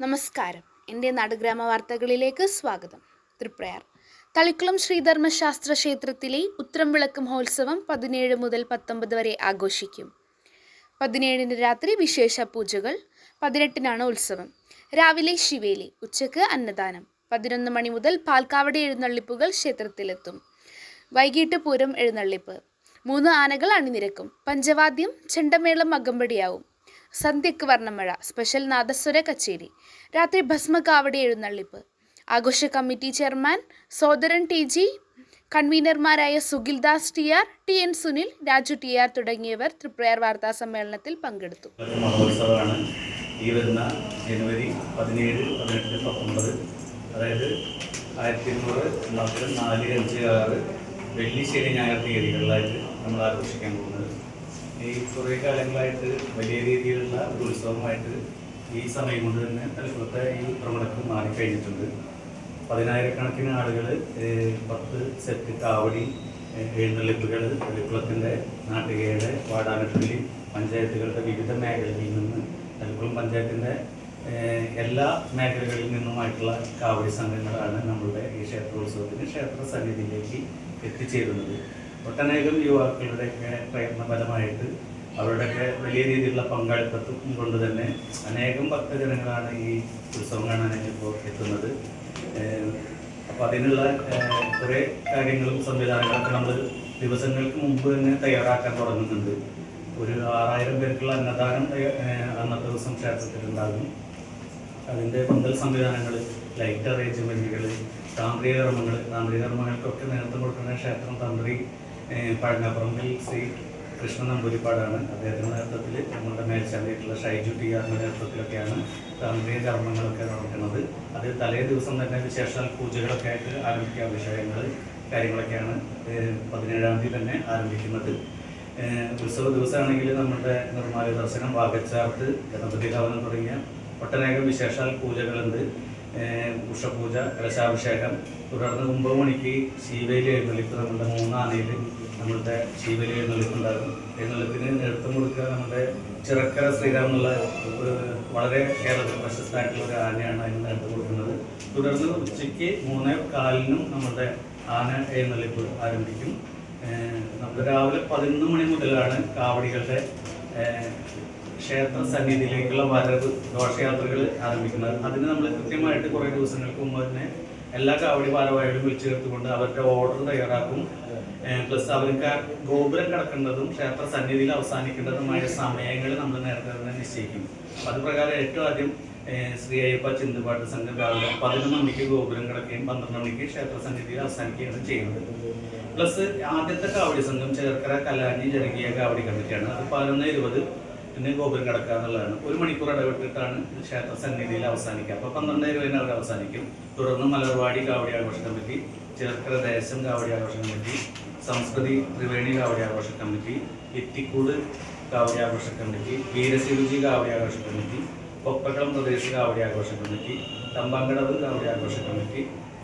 നമസ്കാരം. എന്റെ നാടുഗ്രാമ വാർത്തകളിലേക്ക് സ്വാഗതം. തൃപ്രയാർ. തളിക്കുളം ശ്രീധർമ്മശാസ്ത്ര ക്ഷേത്രത്തിലെ ഉത്രം വിളക്ക് മഹോത്സവം പതിനേഴ് മുതൽ പത്തൊമ്പത് വരെ ആഘോഷിക്കും. പതിനേഴിന് രാത്രി വിശേഷ പൂജകൾ പതിനെട്ടിനാണ് ഉത്സവം. രാവിലെ ശിവേലി ഉച്ചയ്ക്ക് അന്നദാനം പതിനൊന്ന് മണി മുതൽ പാൽക്കാവടി എഴുന്നള്ളിപ്പുകൾ ക്ഷേത്രത്തിലെത്തും. വൈകിട്ട് പൂരം എഴുന്നള്ളിപ്പ്. മൂന്ന് ആനകൾ അണിനിരക്കും. പഞ്ചവാദ്യം ചെണ്ടമേളം അകമ്പടിയാവും. സന്ധ്യക്ക് വർണമഴ സ്പെഷ്യൽ നാദസ്വര കച്ചേരി രാത്രി ഭസ്മകാവടി എഴുന്നള്ളിപ്പ്. ആഘോഷ committee chairman Sodaran T G കൺവീനർമാരായ Sugildas T R T N Sunil Raju T R തുടങ്ങിയവർ തൃപ്രയാർ വാർത്താ സമ്മേളനത്തിൽ പങ്കെടുത്തു. മഹോത്സവമാണ്. ഈ വരുന്ന ജനുവരി പതിനേഴ് പതിനെട്ട് പത്തൊമ്പത് അതായത് ആയിരത്തി എണ്ണൂറ് നാല് അഞ്ച് ആറ് വെള്ളി ശനി ഞായർ തീയതികളിലായിട്ട് നമ്മൾ ആഘോഷിക്കാൻ പോകുന്നത്. ഈ കുറേ കാലങ്ങളായിട്ട് വലിയ രീതിയിലുള്ള ഒരു ഉത്സവമായിട്ട് ഈ സമയം കൊണ്ട് തന്നെ തലപ്പുറത്തെ ഈ പ്രമടക്കം മാറിക്കഴിഞ്ഞിട്ടുണ്ട്. പതിനായിരക്കണക്കിന് ആളുകൾ പത്ത് സെറ്റ് കാവടി എഴുന്നള്ളിപ്പുകൾ തലപ്പുളത്തിന്റെ നാട്ടികയുടെ വാടാനപ്പള്ളി പഞ്ചായത്തുകളുടെ വിവിധ മേഖലകളിൽ നിന്ന് തലപ്പുളം പഞ്ചായത്തിന്റെ എല്ലാ മേഖലകളിൽ നിന്നുമായിട്ടുള്ള കാവടി സംഘങ്ങളാണ് നമ്മളുടെ ഈ ക്ഷേത്രോത്സവത്തിന് ക്ഷേത്ര സന്നിധിയിലേക്ക് എത്തിച്ചേരുന്നത്. ഒട്ടനേകം യുവാക്കളുടെയൊക്കെ പ്രയത്നഫലമായിട്ട് അവരുടെയൊക്കെ വലിയ രീതിയിലുള്ള പങ്കാളിത്തത്തും കൊണ്ട് തന്നെ അനേകം ഭക്തജനങ്ങളാണ് ഈ ഉത്സവം കാണാനായിട്ട് ഇപ്പോൾ എത്തുന്നത്. അപ്പോൾ അതിനുള്ള കുറേ കാര്യങ്ങളും സംവിധാനങ്ങളൊക്കെ നമ്മൾ ദിവസങ്ങൾക്ക് മുമ്പ് തന്നെ തയ്യാറാക്കാൻ തുടങ്ങുന്നുണ്ട്. ഒരു ആറായിരം പേർക്കുള്ള അന്നദാനം അന്നത്തെ ദിവസം ക്ഷേത്രത്തിലുണ്ടാകും. അതിന്റെ പന്തൽ സംവിധാനങ്ങൾ ലൈറ്റ് അറേഞ്ച്മെന്റുകൾ താന്ത്രിക കർമ്മങ്ങൾ താന്ത്രിക കർമ്മങ്ങൾക്കൊക്കെ നേതൃത്വം കൊടുക്കുന്ന ക്ഷേത്രം തന്ത്രി ഏഹ്, പഴങ്ങാപ്പറമ്പിൽ ശ്രീ കൃഷ്ണ നമ്പൂരിപ്പാടാണ്. അദ്ദേഹത്തിന്റെ നേതൃത്വത്തിൽ നമ്മുടെ മേൽച്ചാണ്ടിയിട്ടുള്ള ഷൈജു ടി ആറിന്റെ നേതൃത്വത്തിലൊക്കെയാണ് താന്ത്രിക കർമ്മങ്ങളൊക്കെ നടക്കുന്നത് അത് തലേ ദിവസം തന്നെ വിശേഷാൽ പൂജകളൊക്കെ ആയിട്ട് ആരംഭിക്കുക. അഭിഷേകങ്ങൾ കാര്യങ്ങളൊക്കെയാണ് പതിനേഴാം തീയതി തന്നെ ആരംഭിക്കുന്നത്. ഉത്സവ ദിവസമാണെങ്കിൽ നമ്മുടെ നിർമ്മാല ദർശനം വാഗച്ചാർത്ത് ഗണപതി ഭവനം തുടങ്ങിയ ഒട്ടനേകം വിശേഷാൽ പൂജകളുണ്ട്. ഉഷപൂജ കലശാഭിഷേകം തുടർന്ന് ഒമ്പത് മണിക്ക് ശീവേലി എഴുന്നള്ളിപ്പ് നമ്മുടെ മൂന്നാനയിൽ നമ്മളുടെ ശീവേലി എഴുന്നള്ളിപ്പുണ്ടാകും. എഴുന്നള്ളിപ്പിന് നേതൃത്വം കൊടുക്കുക നമ്മുടെ ചിറക്കര ശ്രീരാം എന്നുള്ള ഒരു വളരെ കേരളത്തിൽ പ്രശസ്തമായിട്ടുള്ള ഒരു ആനയാണ് അതിന് നേതൃത്വം കൊടുക്കുന്നത്. തുടർന്ന് ഉച്ചയ്ക്ക് മൂന്നേ കാലിനും നമ്മുടെ ആന എഴുന്നള്ളിപ്പ് ആരംഭിക്കും. നമ്മൾ രാവിലെ പതിനൊന്ന് മണി മുതലാണ് കാവടികളുടെ ക്ഷേത്ര സന്നിധിയിലേക്കുള്ള വരവ് ഘോഷയാത്രകൾ ആരംഭിക്കുന്നത്. അതിന് നമ്മൾ കൃത്യമായിട്ട് കുറേ ദിവസങ്ങൾക്ക് മുമ്പ് തന്നെ എല്ലാ കാവടി ഭാരവാഹികളും വിളിച്ചു ചേർത്തുകൊണ്ട് അവരുടെ ഓർഡർ തയ്യാറാക്കും. പ്ലസ് അവർക്ക് ഗോപുരം കിടക്കേണ്ടതും ക്ഷേത്ര സന്നിധിയിൽ അവസാനിക്കേണ്ടതുമായ സമയങ്ങൾ നമ്മൾ നേരത്തെ തന്നെ നിശ്ചയിക്കും. അത് പ്രകാരം ഏറ്റവും ആദ്യം ശ്രീ അയ്യപ്പ ചിന്തുപാട്ട് സംഘം രാവിലെ പതിനൊന്ന് മണിക്ക് ഗോപുരം കിടക്കുകയും പന്ത്രണ്ട് മണിക്ക് ക്ഷേത്ര സന്നിധിയിൽ അവസാനിക്കുകയാണ് ചെയ്യുന്നത്. പ്ലസ് ആദ്യത്തെ കാവടി സംഘം ചേർക്കര കലാഞ്ഞി ജനകീയ കാവടി കമ്മിറ്റിയാണ്. അത് പതിനൊന്ന് ഇരുപത് പിന്നെ ഗോപുരം കിടക്കുക എന്നുള്ളതാണ്. ഒരു മണിക്കൂർ ഇടവിട്ടിട്ടാണ് ഇത് ക്ഷേത്ര സന്നിധിയിൽ അവസാനിക്കുക. അപ്പോൾ പന്ത്രണ്ട് ഇരുപതിന് അവർ അവസാനിക്കും. തുടർന്ന് മലർവാടി കാവടി ആഘോഷ കമ്മിറ്റി ചേർക്കര ദേശം കാവടി ആഘോഷ കമ്മിറ്റി സംസ്കൃതി ത്രിവേണി കാവടി ആഘോഷ കമ്മിറ്റി എത്തിക്കൂട് കാവടി ആഘോഷ കമ്മിറ്റി വീരശിരുചി കാവടി ആഘോഷ കമ്മിറ്റി കൊപ്പക്കളം പ്രദേശ് കാവടി ആഘോഷ കമ്മിറ്റി തമ്പാങ്കടവ് കാവടി ആഘോഷ കമ്മിറ്റി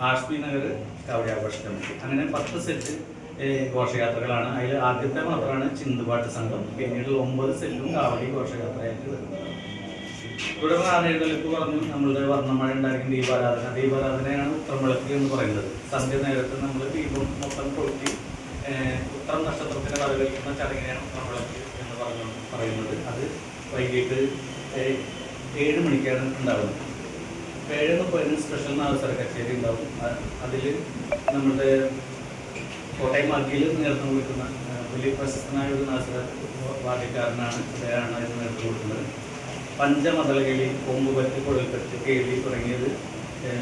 ആഷ്മി നഗർ കാവടി ആഘോഷ കമ്മിറ്റി അങ്ങനെ പത്ത് സെറ്റ് ഘോഷയാത്രകളാണ് അതിൽ ആദ്യത്തെ മാത്രമാണ് ചിന്തുപാട്ട് സംഘം. പിന്നീട് ഒമ്പത് സെല്ലും കാവടി ഘോഷയാത്രയായിട്ട് വരുന്നത്. തുടർന്ന് ആനയെഴുന്നള്ളിപ്പ് പറഞ്ഞു നമ്മളുടെ വർണമഴ ഉണ്ടാക്കുന്ന ദീപാരാധന. ദീപാരാധനയാണ് ഉത്രമിളക്ക് എന്ന് പറയുന്നത്. സന്ധ്യ നേരത്ത് നമ്മൾ ദീപം മൊത്തം കൊളുത്തി ഉത്രം നക്ഷത്രത്തിന് വരവേൽക്കുന്ന ചടങ്ങിനെയാണ് ഉത്രമിളക്ക് എന്ന് പറഞ്ഞു പറയുന്നത്. അത് വൈകിട്ട് ഏഴ് മണിക്കാണ് ഉണ്ടാവുന്നത്. ഏഴ് മുപ്പതിന് സ്പെഷ്യൽ നാളെ കച്ചേരി ഉണ്ടാവും. അതിൽ നമ്മുടെ കോട്ടയം മാർഗിയിൽ നേതൃത്വം കൊടുക്കുന്ന വലിയ പ്രശസ്തനായ ഒരു നാസര വാദ്യക്കാരനാണ് അദ്ദേഹമാണ് അതിന് നേതൃത്വം കൊടുക്കുന്നത്. പഞ്ചമതളകളി കൊമ്പുപറ്റ് കൊഴൽപ്പറ്റ് കേളി തുടങ്ങിയത്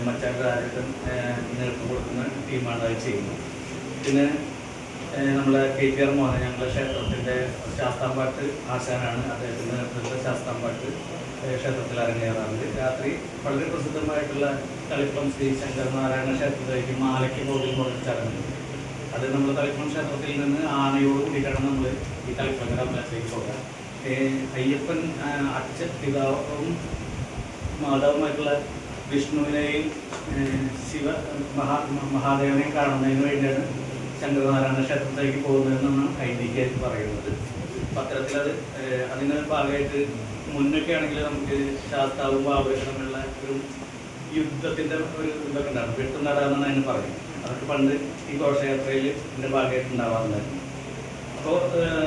മച്ചാൻ രാജേട്ടൻ നേതൃത്വം കൊടുക്കുന്ന ടീമാണ് അത് ചെയ്യുന്നത്. പിന്നെ നമ്മളെ കെ ടി ആർ മോഹൻ ഞങ്ങളുടെ ക്ഷേത്രത്തിന്റെ ശാസ്താംപാട്ട് ആശാനാണ്. അദ്ദേഹത്തിന്റെ നേതൃത്വത്തിലെ ശാസ്താംപാട്ട് ക്ഷേത്രത്തിൽ അരങ്ങേറാറുണ്ട്. രാത്രി വളരെ പ്രസിദ്ധമായിട്ടുള്ള കളിപ്പം ശ്രീ ശങ്കരനാരായണ ക്ഷേത്രത്തിലേക്ക് മാലയ്ക്ക് പോകുമ്പോൾ ചടങ്ങ് അത് നമ്മൾ തലക്കുളം ക്ഷേത്രത്തിൽ നിന്ന് ആനയോട് കൂടിയിട്ടാണ് നമ്മൾ ഈ തളിക്കുളങ്ങര അമ്പലത്തിലേക്ക് ഏഹ് അയ്യപ്പൻ അച്ഛൻ പിതാവും മാതാവുമായിട്ടുള്ള വിഷ്ണുവിനെയും ശിവ മഹാ മഹാദേവനെയും കാണുന്നതിന് വേണ്ടിയാണ് ശങ്കരനാരായണ ക്ഷേത്രത്തിലേക്ക് പോകുന്നതെന്നാണ് ഐതിഹ്യമായിട്ട് പറയുന്നത്. പത്രത്തിൽ അത് അതിന്റെ ഭാഗമായിട്ട് മുന്നൊക്കെ ആണെങ്കിൽ നമുക്ക് ശാസ്താവും തമ്മിലുള്ള ഒരു യുദ്ധത്തിന്റെ ഒരു ഇതൊക്കെ ഉണ്ടാകും. വെട്ടുനടാന്നാണ് അതിന് പറയുന്നത്. അതൊക്കെ പണ്ട് ഈ ഘോഷയാത്രയിൽ എന്റെ ഭാഗമായിട്ട് ഉണ്ടാവാറുണ്ടായിരുന്നു അപ്പോൾ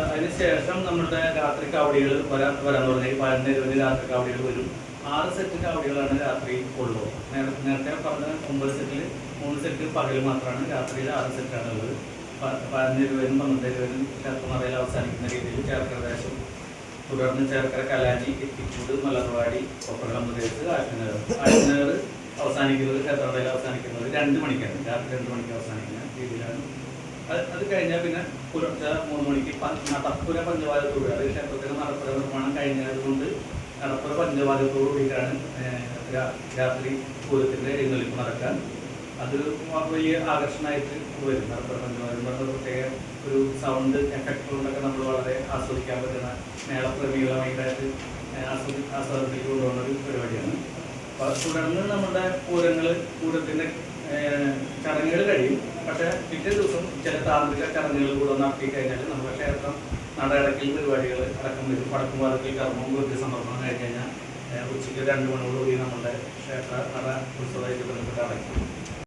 അതിന് ശേഷം നമ്മുടെ രാത്രി കാവടികൾ വരാൻ വരാൻ തുടങ്ങി പതിനൊന്ന് ഇരുപത് രാത്രി കാവടികൾ വരും. ആറ് സെറ്റ് കാവടികളാണ് രാത്രി ഉള്ളൂ നേര- നേരത്തെ പറഞ്ഞ ഒമ്പത് സെറ്റിൽ മൂന്ന് സെറ്റ് പകൽ മാത്രമാണ്. രാത്രിയിൽ ആറ് സെറ്റാണ് ഉള്ളത്. പതിനൊന്ന് ഇരുപതിനും പന്ത്രണ്ട് ഇരുപതിനും ചേർക്കുന്നറയിൽ അവസാനിക്കുന്ന രീതിയിൽ ചേർക്കര ദേശം തുടർന്ന് ചേർക്കര കലാനി എത്തിച്ചൂട് മലർവാടി കൊപ്പറകമ്പ് പ്രദേശത്ത് ആറ്റിനേർ ആറ്റിനഗർ അവസാനിക്കുന്നത് ക്ഷേത്രവേല അവസാനിക്കുന്നത് രണ്ട് മണിക്കാണ്. രാത്രി രണ്ട് മണിക്ക് അവസാനിക്കുന്ന രീതിയിലാണ്. അത് അത് കഴിഞ്ഞാൽ പിന്നെ പുലർച്ചെ മൂന്ന് മണിക്ക് നടപ്പുര പഞ്ചവാദത്തോട് അത് ക്ഷേത്രത്തിന് നടപ്പുര നിർമ്മാണം കഴിഞ്ഞത് കൊണ്ട് നടപ്പുര പഞ്ചവാദത്തോടു കൂടിയിട്ടാണ് ഏഹ്, രാ- രാത്രി പൂരത്തിന്റെ എഴുന്നള്ളിപ്പ് നടക്കാൻ. അത് വലിയ ആകർഷണമായിട്ട് വരും. നടപ്പുര പഞ്ചവാദം പ്രത്യേക ഒരു സൗണ്ട് എഫക്റ്റുകളൊക്കെ നമ്മൾ വളരെ ആസ്വദിക്കാൻ പറ്റുന്ന മേളപ്രേമികളെ ഭയങ്കരമായിട്ട് ഏഹ്, ആസ്വദി ആസ്വദിച്ചുകൊണ്ടുള്ള ഒരു പരിപാടിയാണ്. തുടർന്ന് നമ്മുടെ പൂരങ്ങൾ പൂരത്തിന്റെ ചടങ്ങുകൾ കഴിയും. പക്ഷേ പിറ്റേ ദിവസം ചില താന്ത്രിക ചടങ്ങുകൾ കൂടെ നടത്തി കഴിഞ്ഞാൽ നമ്മുടെ ക്ഷേത്രം നടയടക്കിൽ പരിപാടികൾ അടക്കം വരും. വടക്കും വാദത്തിൽ കർമ്മവും കൃത്യ സമർപ്പണം കഴിഞ്ഞ് കഴിഞ്ഞാൽ ഉച്ചയ്ക്ക് രണ്ട് മണിയോടുകൂടി നമ്മുടെ ക്ഷേത്ര നട ഉത്സവമായിട്ട് ബന്ധപ്പെട്ട് അടയ്ക്കും.